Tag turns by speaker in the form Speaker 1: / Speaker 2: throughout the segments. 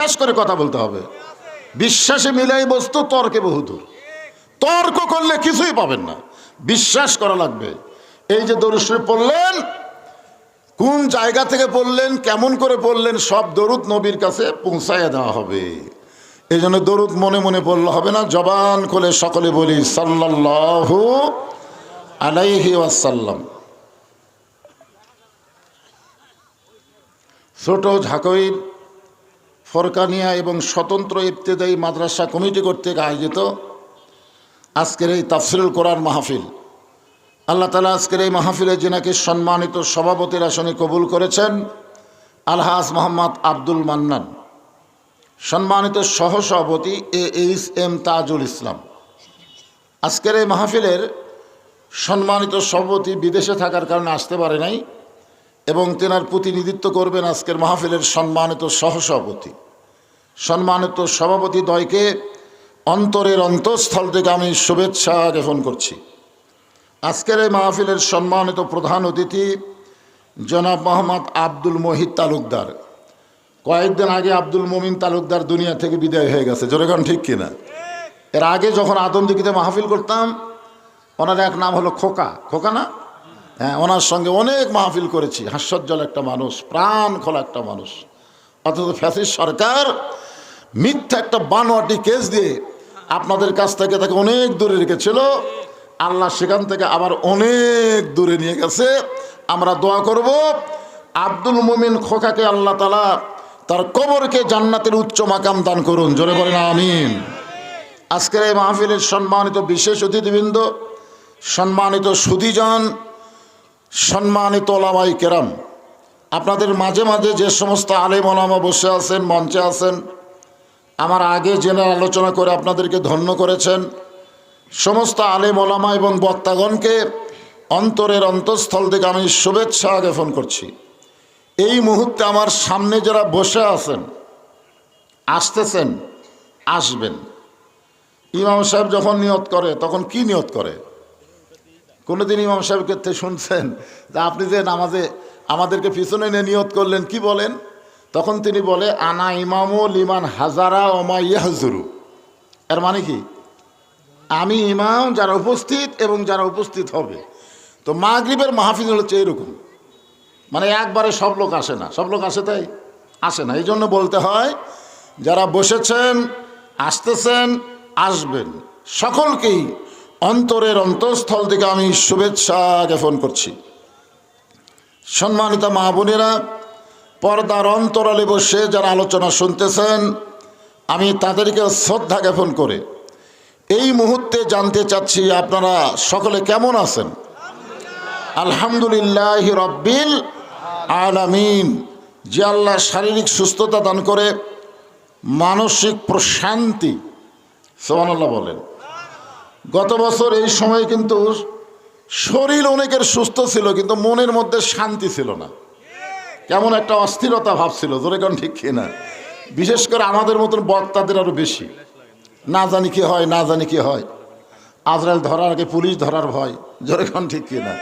Speaker 1: বিশ্বাস করে কথা বলতে হবে। বিশ্বাসে মিলাই বস্তু, তর্কে বহুদূর। তর্ক করলে কিছুই পাবেন না। বিশ্বাস করা লাগবে। এই যে দরুশ্রী পড়লেন, কোন জায়গা থেকে পড়লেন, কেমন করে পড়লেন, সব দরুদ নবীর কাছে পৌঁছাইয়া দেওয়া হবে। এই জন্য দরুদ মনে মনে পড়লে হবে না, জবান খুলে সকলে বলি, সাল্লাল্লাহু আলাইহি ওয়াসাল্লাম। ছোট ঝাঁকইর ফরকানিয়া এবং স্বতন্ত্র ইবতেদায়ী মাদ্রাসা কমিটি কর্তৃক আয়োজিত আজকের এই তাফসিরুল কোরআন মাহফিল। আল্লাহ তালা আজকের এই মাহফিলে যিনাকে সম্মানিত সভাপতির আসনে কবুল করেছেন, আলহাজ মোহাম্মদ আব্দুল মান্নান। সম্মানিত সহসভাপতি A H M Tajul Islam. আজকের এই মাহফিলের সম্মানিত সভাপতি বিদেশে থাকার কারণে আসতে পারে নাই। এবং তেনার প্রতিনিধিত্ব করবেন আজকের মাহফিলের সম্মানিত সহসভাপতি। সম্মানিত সভাপতি দ্বয়কে অন্তরের অন্তঃস্থল থেকে আমি শুভেচ্ছা জ্ঞাপন করছি। আজকের এই মাহফিলের সম্মানিত প্রধান অতিথি জনাব মোহাম্মদ আব্দুল মহিদ তালুকদার। কয়েকদিন আগে আব্দুল মমিন তালুকদার দুনিয়া থেকে বিদায় হয়ে গেছে। জোরেগান ঠিক কিনা? এর আগে যখন আদমদিঘিতে মাহফিল করতাম, ওনার এক নাম হলো খোকা। খোকা না? হ্যাঁ ওনার সঙ্গে অনেক মাহফিল করেছি। হাস্যজ্জ্বল একটা মানুষ, প্রাণ খোলা একটা মানুষ। অথচ ফ্যাসিস সরকার মিথ্যা একটা বানোয়াটি কেস দিয়ে আপনাদের কাছ থেকে তাকে অনেক দূরে রেখেছিল। আল্লাহ সেখান থেকে আবার অনেক দূরে নিয়ে গেছে। আমরা দোয়া করব, আব্দুল মুমিন খোকাকে আল্লাহ তালা তার কবরকে জান্নাতের উচ্চ মাকাম দান করুন। জোরে বলেন, আমিন। আজকের এই মাহফিলের সম্মানিত বিশেষ অতিথিবৃন্দ, সম্মানিত সুদীজন সম্মানিত ওলামাই কেরাম, আপনাদের মাঝে মাঝে যে সমস্ত আলেম ওলামা বসে আছেন, মঞ্চে আছেন, আমার আগে জেনে আলোচনা করে আপনাদেরকে ধন্য করেছেন। সমস্ত আলেম ওলামা এবং বক্তাগণকে অন্তরের অন্তঃস্থল থেকে আমি শুভেচ্ছা জ্ঞাপন করছি। এই মুহূর্তে আমার সামনে যারা বসে আছেন, আসতেছেন, আসবেন। ইমাম সাহেব যখন নিয়ত করে, তখন কি নিয়ত করে? কোনোদিন ইমাম সাহেবকে ক্ষেত্রে শুনছেন যে আপনি যে নামাজে আমাদেরকে পিছনে নিয়ে নিয়ত করলেন, কি বলেন? তখন তিনি বলে, আনা ইমামু লিমান হাজারা ওমা ইয়াহজুরু। এর মানে কি? আমি ইমাম যারা উপস্থিত এবং যারা উপস্থিত হবে। তো মাগরিবের মাহফিল হচ্ছে এরকম। মানে একবারে সব লোক আসে না। সব লোক আসে তাই? আসে না। এই জন্য বলতে হয়, যারা বসেছেন, আসতেছেন, আসবেন। সকলকেই অন্তরের অন্তঃস্থল থেকে আমি শুভেচ্ছা জ্ঞাপন করছি। সম্মানিত মা বোনেরা, পর্দার অন্তরালে বসে যারা আলোচনা শুনতেছেন, আমি তাদেরকে শ্রদ্ধা জ্ঞাপন করে এই মুহূর্তে জানতে চাচ্ছি আপনারা সকলে কেমন আছেন? আলহামদুলিল্লাহ রব্বিল আলামিন। যে আল্লাহ শারীরিক সুস্থতা দান করে, মানসিক প্রশান্তি সোহানাল্লাহ বলেন। গত বছর এই সময় কিন্তু শরীর অনেকের সুস্থ ছিল, কিন্তু মনের মধ্যে শান্তি ছিল না। কেমন একটা অস্থিরতা ভাব ছিল, জোরে কোন ঠিক কিনা বিশেষ করে আমাদের মতন বক্তাদের আরও বেশি। না জানি কি হয়, না জানি কি হয়। আজরাইল ধরার আগে পুলিশ ধরার ভয়, জোরে কোন ঠিক কিনা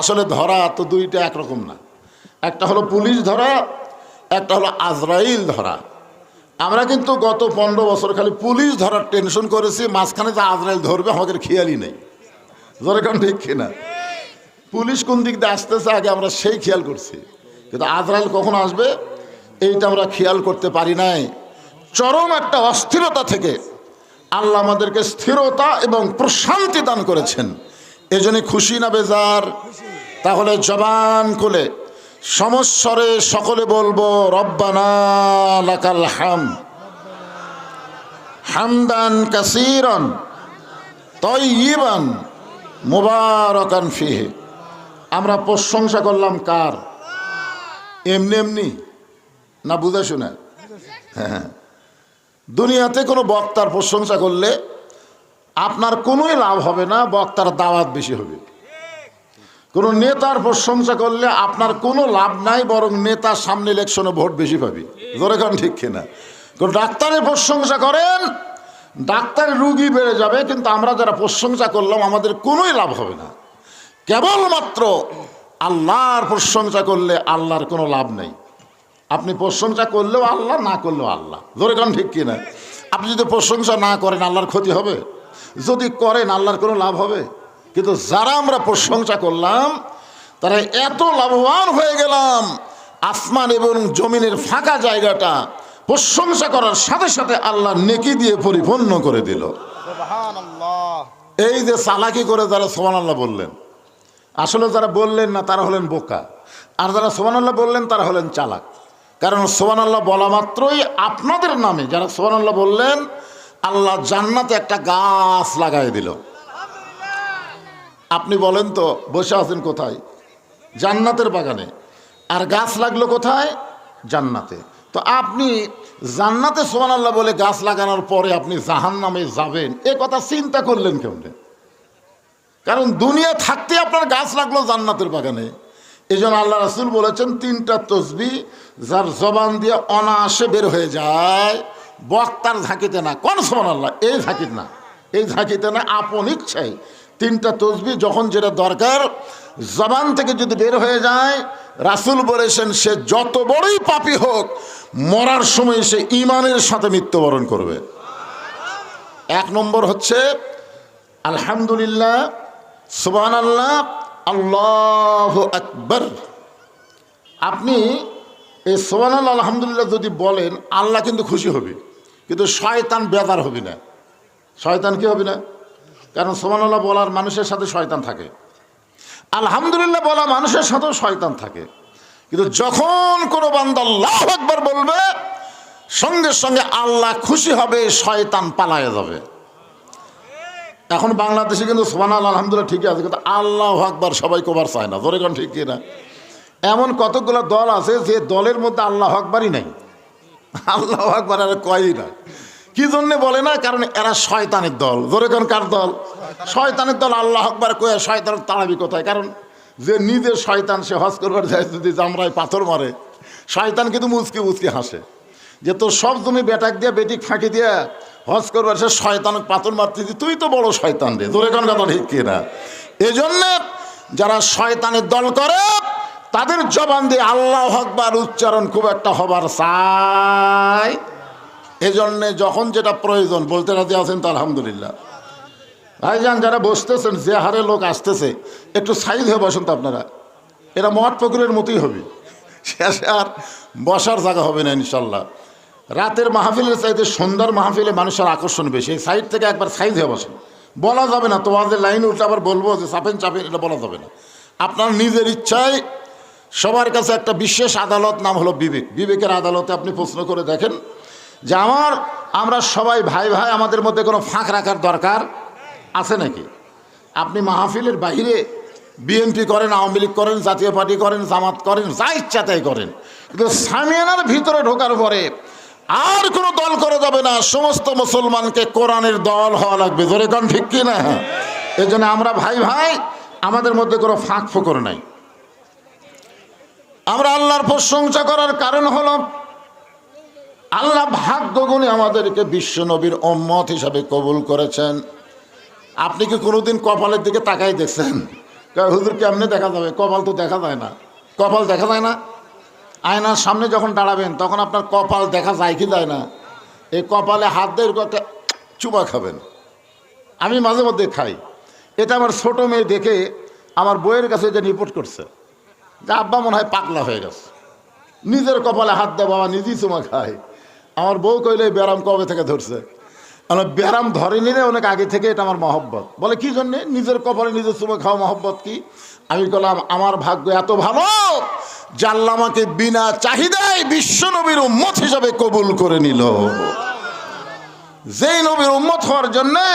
Speaker 1: আসলে ধরা তো দুইটা একরকম না। একটা হলো পুলিশ ধরা, একটা হলো আজরাইল ধরা। আমরা কিন্তু গত পনেরো বছর খালি পুলিশ ধরার টেনশন করেছি, মাঝখানে যে আজরাইল ধরবে, আমাদের খেয়ালই নেই। জোরে কোন ঠিক কিনা? পুলিশ কোন দিক দিয়ে আসতেছে, আগে আমরা সেই খেয়াল করছি। কিন্তু আজরাইল কখন আসবে, এইটা আমরা খেয়াল করতে পারি নাই। চরম একটা অস্থিরতা থেকে আল্লাহ আমাদেরকে স্থিরতা এবং প্রশান্তি দান করেছেন। এজন্য খুশি না বেজার, তাহলে জবান খুলে। সমস্বরে সকলে বলব, রব্বানা লাকাল হাম। হামদান কাসিরন তৈবান মুবারকান ফিহে। আমরা প্রশংসা করলাম কার? এমনি এমনি? না বুঝে শুনে? হ্যাঁ। দুনিয়াতে কোনো বক্তার প্রশংসা করলে আপনার কোনোই লাভ হবে না, বক্তার দাওয়াত বেশি হবে। কোনো নেতার প্রশংসা করলে আপনার কোনো লাভ নাই, বরং নেতার সামনে ইলেকশনে ভোট বেশি পাবি। ধরে কারণ ঠিক কিনা? কোন ডাক্তারের প্রশংসা করেন, ডাক্তার রুগী বেড়ে যাবে, কিন্তু আমরা যারা প্রশংসা করলাম, আমাদের কোনোই লাভ হবে না। কেবলমাত্র আল্লাহর প্রশংসা করলে আল্লাহর কোনো লাভ নেই। আপনি প্রশংসা করলেও আল্লাহ, না করলেও আল্লাহ। ধরে কারণ ঠিক কিনা? আপনি যদি প্রশংসা না করেন, আল্লাহর ক্ষতি হবে? যদি করেন, আল্লাহর কোনো লাভ হবে? কিন্তু যারা আমরা প্রশংসা করলাম তারা এত লাভবান হয়ে গেলাম আসমান এবং জমিনের ফাঁকা জায়গাটা প্রশংসা করার সাথে সাথে আল্লাহ নেকি দিয়ে পরিপূর্ণ করে দিল। এই যে চালাকি করে যারা সোমান আল্লাহ বললেন আসলে যারা বললেন না তারা হলেন বোকা। আর যারা সোমান আল্লাহ বললেন তারা হলেন চালাক। কারণ সোমান আল্লাহ বলা মাত্রই আপনাদের নামে যারা সোমান আল্লাহ বললেন আল্লাহ জান্নাতে একটা গাছ লাগাই দিল। আপনি বলেন তো, বসে আছেন কোথায়? জান্নাতের বাগানে। আর গাছ লাগল কোথায়? জান্নাতে। তো আপনি জান্নাতে সোমান আল্লাহ বলে গাছ লাগানোর পরে আপনি জাহান নামে যাবেন, এ কথা চিন্তা করলেন কেমনে? কারণ দুনিয়া থাকতে আপনার গাছ লাগল জান্নাতের বাগানে। এই জন্য আল্লাহ রাসুল বলেছেন, তিনটা তসবি যার জবান দিয়ে অনায়াসে বের হয়ে যায়, বক্তার ঝাঁকিতে না। কোন সোমান আল্লাহ এই ঝাঁকিতে না। এই ঝাঁকিতে না, আপন ইচ্ছাই তিনটা তসবি যখন যেটা দরকার, জবান থেকে যদি বের হয়ে যায়, রাসুল বলেছেন, সে যত বড়ই পাপি হোক, মরার সময় সে ইমানের সাথে মৃত্যুবরণ করবে। এক নম্বর হচ্ছে, আলহামদুলিল্লাহ সুবান আল্লাহ আল্লাহ আকবর। আপনি এই সোবান আল্লাহ আলহামদুলিল্লাহ যদি বলেন, আল্লাহ কিন্তু খুশি হবে। কিন্তু শয়তান বেদার হবে না। শয়তান কি হবে না? কারণ সোবান আল্লাহ বলার মানুষের সাথে শয়তান থাকে। আলহামদুলিল্লাহ বলা মানুষের সাথেও শয়তান থাকে। কিন্তু যখন কোনো বান্দা আল্লাহ একবার বলবে, সঙ্গে সঙ্গে আল্লাহ খুশি হবে, শয়তান পালায়ে যাবে। এখন বাংলাদেশে কিন্তু সোহান আলহামদুলিল্লাহ ঠিকই আছে, কিন্তু আল্লাহ আকবার সবাই কবার চায় না। ধরে কোন ঠিক না? এমন কতগুলো দল আছে যে দলের মধ্যে আল্লাহ আকবারই নাই। আল্লাহ আকবার আর কয়ই না কি জন্যে বলে না? কারণ এরা শয়তানের দল। ধরে কোন কার দল? শয়তানের দল আল্লাহ আকবার কয়ে শয়তানের তাড়াবি কোথায়? কারণ যে নিজে শয়তান সে হজ করবার যায় যদি জামরায় পাথর মারে শয়তান কিন্তু মুচকি মুচকি হাসে। যে তোর সব তুমি বেটাক দিয়ে বেটিক ফাঁকি দিয়ে হজ করবার সে শয়তান পাথর মারতে দি, তুই তো বড় শয়তান রে। তোর এখন কথা ঠিক কিনা? এই জন্যে যারা শয়তানের দল করে তাদের জবান দিয়ে আল্লাহ হকবার উচ্চারণ খুব একটা হবার চাই। এজন্যে যখন যেটা প্রয়োজন, বলতে রাজি আছেন তো আলহামদুলিল্লাহ। ভাইজান, যারা বসতেছেন, যে হারে লোক আসতেছে, একটু সাইজ হয়ে বসেন তো আপনারা। এরা মঠ পুকুরের মতোই হবে। শেষে আর বসার জায়গা হবে না, ইনশাল্লাহ। রাতের মাহফিলের চাইতে সন্ধ্যার মাহফিলে মানুষের আকর্ষণ বেশি। এই সাইড থেকে একবার সাইজ হয়ে বসেন। বলা যাবে না তোমাদের লাইন উঠে আবার বলব যে চাপেন চাপেন, এটা বলা যাবে না। আপনার নিজের ইচ্ছায় সবার কাছে একটা বিশেষ আদালত, নাম হলো বিবেক। বিবেকের আদালতে আপনি প্রশ্ন করে দেখেন যে আমার, আমরা সবাই ভাই ভাই, আমাদের মধ্যে কোনো ফাঁক রাখার দরকার আছে নাকি? আপনি মাহফিলের বাইরে বিএনপি করেন, আওয়ামী লীগ করেন, জাতীয় পার্টি করেন, জামাত করেন, যা ইচ্ছা তাই করেন। কিন্তু সামিয়ানার ভিতরে ঢোকার পরে আর কোনো দল করা যাবে না। সমস্ত মুসলমানকে কোরআনের দল হওয়া লাগবে। ধরে কারণ ঠিক কি না এই জন্য আমরা ভাই ভাই, আমাদের মধ্যে কোনো ফাঁক ফোকর নাই। আমরা আল্লাহর প্রশংসা করার কারণ হলো আল্লাহ ভাগ্য গুণে আমাদেরকে বিশ্ব নবীর অম্মত হিসাবে কবুল করেছেন। আপনি কি কোনোদিন কপালের দিকে তাকাই দেখছেন? হুজুর, কেমনে দেখা যাবে? কপাল তো দেখা যায় না। কপাল দেখা যায় না? আয়নার সামনে যখন দাঁড়াবেন, তখন আপনার কপাল দেখা যায় কি যায় না? এই কপালে হাত দিয়ে একটা চুবা খাবেন। আমি মাঝে মধ্যে খাই। এটা আমার ছোট মেয়ে দেখে আমার বইয়ের কাছে যে রিপোর্ট করছে। যে আব্বা মনে হয় পাগলা হয়ে গেছে। নিজের কপালে হাত দেওয়া বাবা নিজেই চুমা খায়। আমার বউ কইলে ব্যারাম কবে থেকে ধরছে? আমার ব্যারাম ধরে নিলে অনেক আগে থেকে এটা আমার মহব্বত। বলে, কি জন্যে? নিজের কপালে নিজের চুমা খাওয়া মহব্বত কি? আমি বললাম, আমার ভাগ্য এত ভালো জাল্লা আমাকে বিনা চাহিদায় বিশ্ব নবীর উম্মত হিসাবে কবুল করে নিল। যেই নবীর উম্মত হওয়ার জন্যে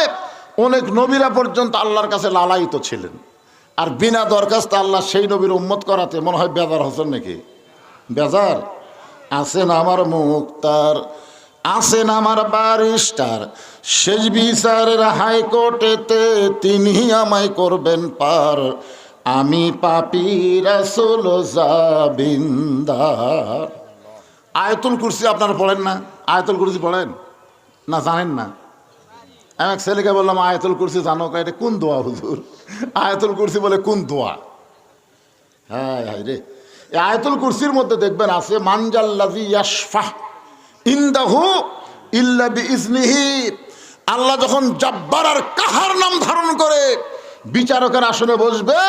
Speaker 1: অনেক নবীরা পর্যন্ত আল্লাহর কাছে লালায়িত ছিলেন। আর বিনা দরখাস্ত আল্লাহ সেই নবীর উম্মত করাতে মনে হয় বেজার হোসেন নাকি? বেজার? আছেন আমার মুক্তার, আছেন আমার বারিস্টার শেষ বিচারের হাইকোর্টেতে তিনি আমায় করবেন পার। আমি পাপি রাসুল জাবিন্দার। আয়তুল কুরসি আপনারা পড়েন না? আয়তুল কুরসি পড়েন? না, জানেন না? আমি এক ছেলেকে বললাম, আয়তুল কুরসি জানো? এটা কোন দোয়া হুজুর? আয়তুল কুরসি বলে, কোন দোয়া? হ্যাঁ হায় রে। আয়াতুল কুরসির মধ্যে দেখবেন আছে মানজাল্লাজি ইন্দাহু বিইজনিহি। আল্লাহ যখন জব্বার আর কাহার নাম ধারণ করে, বিচারকের আসনে বসবে,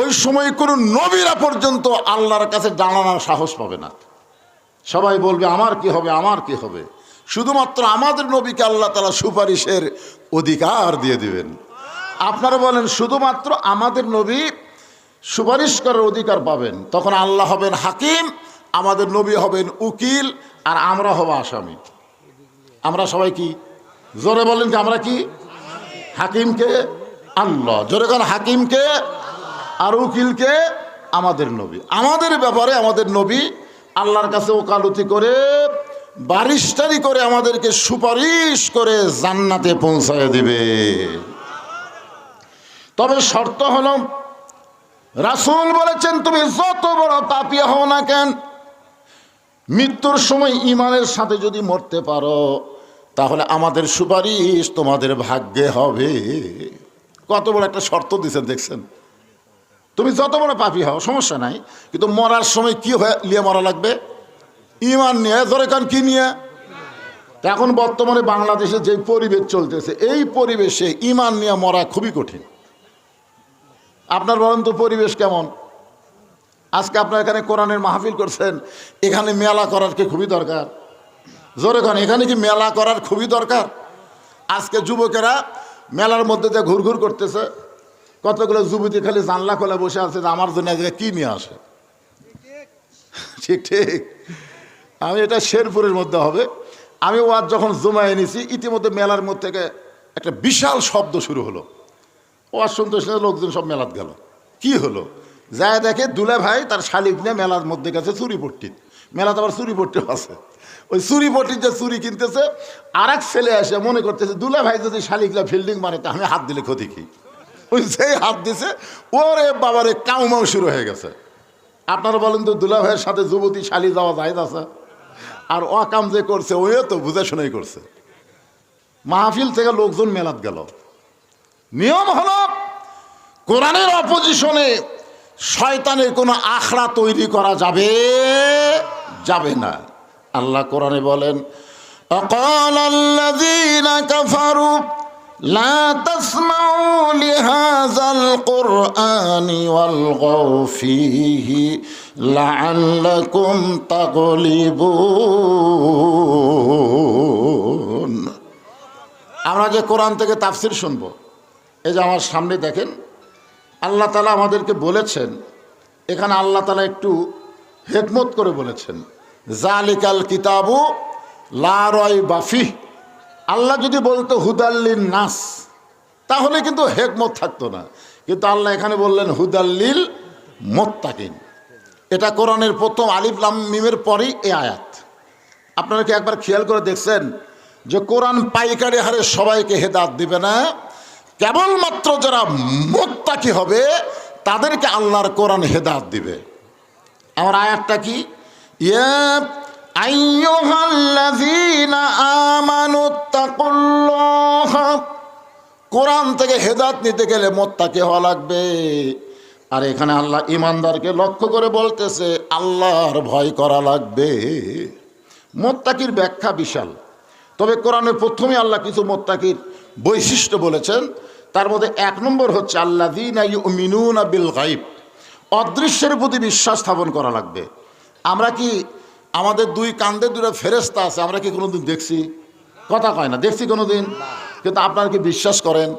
Speaker 1: ওই সময় কোনো নবীরা পর্যন্ত আল্লাহর কাছে জানানোর সাহস পাবে না। সবাই বলবে, আমার কি হবে, আমার কি হবে? শুধুমাত্র আমাদের নবীকে আল্লাহ তালা সুপারিশের অধিকার দিয়ে দিবেন। আপনারা বলেন, শুধুমাত্র আমাদের নবী সুপারিশ করার অধিকার পাবেন। তখন আল্লাহ হবেন হাকিম, আমাদের নবী হবেন উকিল, আর আমরা হব আসামি। আমরা সবাই কি? জোরে বলেন যে আমরা কি? হাকিমকে আল্লাহ। জোরে কোন হাকিমকে আর উকিলকে আমাদের নবী। আমাদের ব্যাপারে আমাদের নবী আল্লাহর কাছে ওকালতি করে বারিস্টারি করে আমাদেরকে সুপারিশ করে জান্নাতে পৌঁছায় দিবে। তবে শর্ত হলো রাসূল বলেছেন, তুমি যত বড় পাপিয়া হও না কেন? মৃত্যুর সময় ইমানের সাথে যদি মরতে পারো, তাহলে আমাদের সুপারিশ তোমাদের ভাগ্যে হবে। কত বড় একটা শর্ত দিয়েছেন, দেখছেন? তুমি যত বড় পাপি হও, সমস্যা নাই, কিন্তু মরার সময় কি হয়ে, নিয়ে মরা লাগবে? ইমান নিয়ে, ধরে কান, কি নিয়ে? এখন বর্তমানে বাংলাদেশে যে পরিবেশ চলতেছে, এই পরিবেশে ইমান নিয়ে মরা খুবই কঠিন। আপনার বলেন তো পরিবেশ কেমন? আজকে আপনার এখানে কোরআনের মাহফিল করছেন, এখানে মেলা করার কি খুবই দরকার? জোরে খান এখানে কি মেলা করার খুবই দরকার? আজকে যুবকেরা মেলার মধ্যে যে ঘুরঘুর করতেছে, কতগুলো যুবতী খালি জানলা খোলা বসে আছে যে আমার জন্য আজকে কী নিয়ে আসে? ঠিক ঠিক। আমি এটা শেরপুরের মধ্যে হবে। আমি ওয়াজ যখন জমায় এনেছি, ইতিমধ্যে মেলার মধ্যে থেকে একটা বিশাল শব্দ শুরু হলো। শুনতে লোকজন সব মেলাত গেল। কি হলো? যায় দেখে দুলা ভাই তার শালিক নিয়ে মেলার মধ্যে গেছে চুরি পট্টি মেলাতে আবার চুরি পট্টিও আছে। ওই চুরি পট্টির যে চুরি কিনতেছে আর এক ছেলে আসে মনে করতেছে, দুলা ভাই যদি শালিকলা ফিল্ডিং মারে তা আমি হাত দিলে ক্ষতি কি? ওই সেই হাত দিছে, ওরে বাবারে, কাউমাও শুরু হয়ে গেছে। আপনারা বলেন তো, দুলা ভাইয়ের সাথে যুবতী শালি যাওয়া যায় আছে আর অকাম যে করছে, ওইও তো বুঝে শুনেই করছে। মাহফিল থেকে লোকজন মেলাত গেল। নিয়ম হল কোরআনের অপোজিশনে শয়তানের কোনো আখড়া তৈরি করা যাবে যাবে না। আল্লাহ কোরআনে বলেন অকল আল্লাহ ওয়াল আমরা যে কোরআন থেকে তাফসির শুনব এই যে আমার সামনে দেখেন, আল্লাহ তালা আমাদেরকে বলেছেন, এখানে আল্লাহ তালা একটু হেকমত করে বলেছেন, জালিকাল কিতাবু লারয় বাফি আল্লাহ যদি বলতো হুদাল্লিন নাস তাহলে কিন্তু হেকমত থাকতো না। কিন্তু আল্লাহ এখানে বললেন হুদাল্লিল মোত্তাকিন। এটা কোরআনের প্রথম আলিফ লাম মিমের পরেই এ আয়াত। আপনারা কি একবার খেয়াল করে দেখছেন যে কোরআন পাইকারি হারে সবাইকে হেদাত দিবে না? কেবলমাত্র যারা মোত্তাকি হবে, তাদেরকে আল্লাহর কোরআন হেদাত দিবে। আমার আয়াতটা কি? কোরআন থেকে হেদাত নিতে গেলে মোত্তাকি হওয়া লাগবে। আর এখানে আল্লাহ ইমানদারকে লক্ষ্য করে বলতেছে, আল্লাহর ভয় করা লাগবে। মোত্তাকির ব্যাখ্যা বিশাল। তবে কোরআনের প্রথমে আল্লাহ কিছু মোত্তাকির বৈশিষ্ট্য বলেছেন। তার মধ্যে এক নম্বর হচ্ছে আল্লাহ মিনুন বিল গাইব অদৃশ্যের প্রতি বিশ্বাস স্থাপন করা লাগবে। আমরা কি আমাদের দুই কান্দে দুটো ফেরেস্তা আছে, আমরা কি কোনোদিন দেখছি? কথা কয় না, দেখছি কোনোদিন? কিন্তু আপনারা কি বিশ্বাস করেন?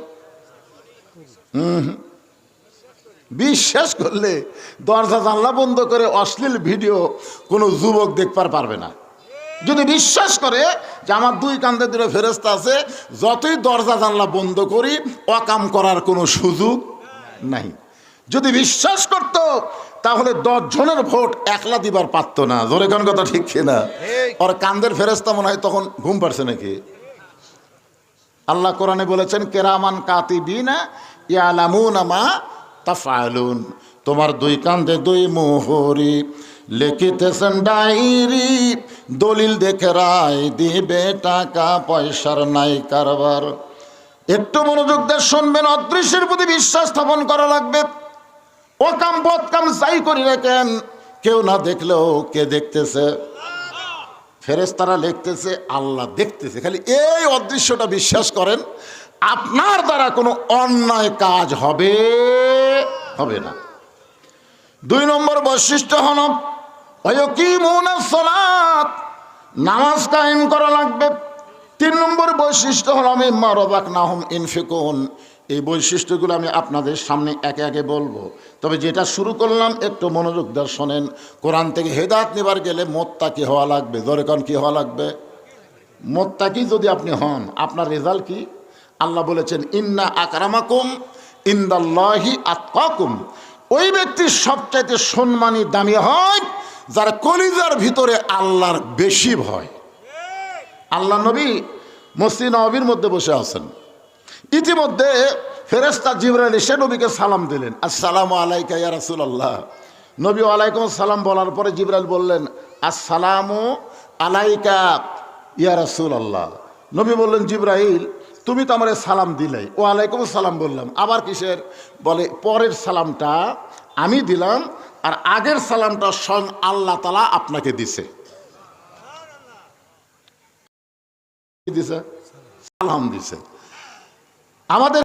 Speaker 1: হুম। বিশ্বাস করলে দরজা জানলা বন্ধ করে অশ্লীল ভিডিও কোনো যুবক দেখবার পারবে না। যদি বিশ্বাস করে যে আমার দুই কান্দে দূরে ফেরস্তা আছে যতই দরজা জানলা বন্ধ করি অকাম করার কোনো সুযোগ নাই। যদি বিশ্বাস করত তাহলে জনের ভোট একলা দিবার পারত না। জোরে কোন কথা ঠিক না? ওর কান্দের ফেরস্তা মনে হয় তখন ঘুম পারছে নাকি? আল্লাহ কোরআনে বলেছেন কেরামান কাতিবিনা ইয়ালামুনা মা তাফালুন তোমার দুই কান্দে দুই মোহরি। লিখিতেছেন ডায়েরি, দলিল দেখে রায় দিবে টাকা, পয়সার নাই কারবার। একটু মনোযোগ দিয়ে শুনবেন, অদৃশ্যের প্রতি বিশ্বাস স্থাপন করা লাগবে। ওকাম কাম বদ যাই করি রাখেন কেউ না দেখলেও কে দেখতেছে? ফেরেস্তারা লিখতেছে, আল্লাহ দেখতেছে। খালি এই অদৃশ্যটা বিশ্বাস করেন, আপনার দ্বারা কোনো অন্যায় কাজ হবে হবে না। দুই নম্বর বৈশিষ্ট্য সলাত নামাজ কায়েম করা লাগবে। তিন নম্বর বৈশিষ্ট্য হল, আমি মারবাক নাহম ইনফিকুন। এই বৈশিষ্ট্যগুলো আমি আপনাদের সামনে একে একে বলব। তবে যেটা শুরু করলাম, একটু মনোযোগ দিয়ে শোনেন, কোরআন থেকে হেদায়ত নেবার গেলে মোত্তাকি হওয়া লাগবে। দরেকন কি হওয়া লাগবে? মোত্তা কি যদি আপনি হন, আপনার রেজাল্ট কি? আল্লাহ বলেছেন, ইন্না আকরামাকুম ইন্দাল্লাহি আতকাকুম। ওই ব্যক্তির সবচাইতে সম্মানী দামি হয় যার কলিজার ভিতরে আল্লাহর বেশি ভয়। আল্লাহ নবী মসজিদ নবীর মধ্যে বসে আছেন। ইতিমধ্যে ফেরেস্তা জিবরাইল এসে নবীকে সালাম দিলেন। আসসালামু আলাইকা ইয়া রাসূলুল্লাহ। নবী আলাইকুম সালাম বলার পরে জিবরাইল বললেন, আসসালামু আলাইকা ইয়া রাসূলুল্লাহ। নবী বললেন, জিব্রাইল, তুমি তো আমার সালাম দিলে। ও আলাইকুম সালাম বললাম। আবার কিসের? বলে, পরের সালামটা আমি দিলাম আর আগের সালামটা স্বয়ং আল্লাহ তালা আপনাকে দিছে। দিছে? সালাম দিছে। আমাদের